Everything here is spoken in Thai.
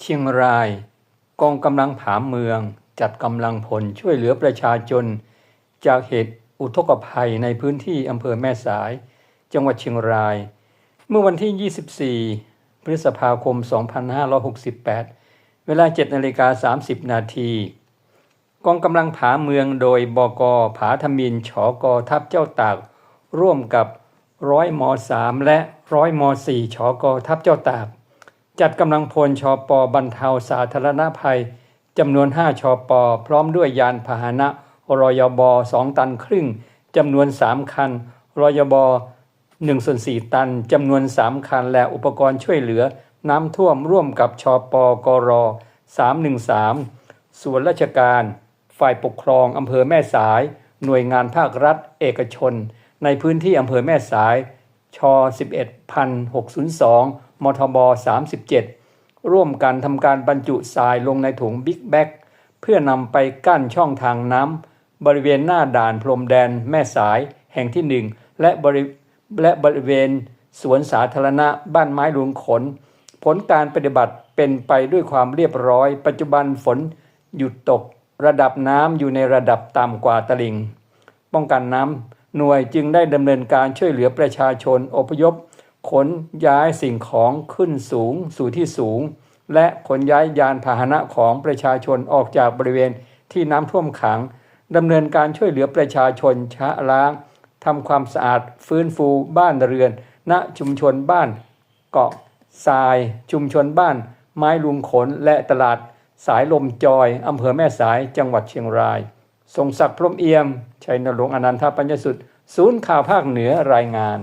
เชียงราย กองกำลังผาเมืองจัดกำลังพลช่วยเหลือประชาชน จากเหตุอุทกภัยในพื้นที่อำเภอแม่สาย จังหวัดเชียงราย เมื่อวันที่ 24 พฤษภาคม 2568 เวลา 7นาฬิกา30 นาที กองกำลังผาเมืองโดยบกผาธมินฉอกอทัพเจ้าตาก ร่วมกับร้อยม3และร้อยม4ฉอกอทัพเจ้าตาก จัดกำลังพลชอปอบรรเทาสาธารณภัยจำนวน 5ชอปอพร้อมด้วยยานพาหนะรอยบ2ตันครึ่งจำนวน 3 คันรอยบ1ส่วน4ตันจำนวน 3 คัน และอุปกรณ์ช่วยเหลือ น้ำท่วมร่วมกับชอปกร313 ส่วนราชการ ฝ่ายปกครองอำเภอแม่สาย หน่วยงานภาครัฐ เอกชน ในพื้นที่อำเภอแม่สาย ช11,602 มทบ 37 ร่วมกันทำการบรรจุทรายลงในถุงบิ๊กแบ็กเพื่อนำไปกั้นช่องทางน้ำบริเวณหน้าด่านพรมแดนแม่สายแห่งที่หนึ่งและบริและบริเวณสวนสาธารณะบ้านไม้หลวงขน ผลการปฏิบัติเป็นไปด้วยความเรียบร้อย ปัจจุบันฝนหยุดตก ระดับน้ำอยู่ในระดับต่ำกว่าตลิ่ง ป้องกันน้ำ หน่วยจึงได้ดำเนินการช่วยเหลือประชาชนอพยพ ขนย้ายสิ่งของขึ้นสูงสู่ที่สูง และขนย้ายยานพาหนะของประชาชนออกจากบริเวณที่น้ำท่วมขังดำเนินการช่วยเหลือประชาชนชะล้างทำความสะอาดฟื้นฟูบ้านเรือน ณชุมชนบ้านเกาะทราย ชุมชนบ้าน ไม้ลุงขนและตลาดสายลมจอยอำเภอแม่สายจังหวัดเชียงราย ทรงศักดิ์พรมเอี่ยม ชัยนรงค์อนันทปัญญสุด ศูนย์ข่าวภาคเหนือรายงาน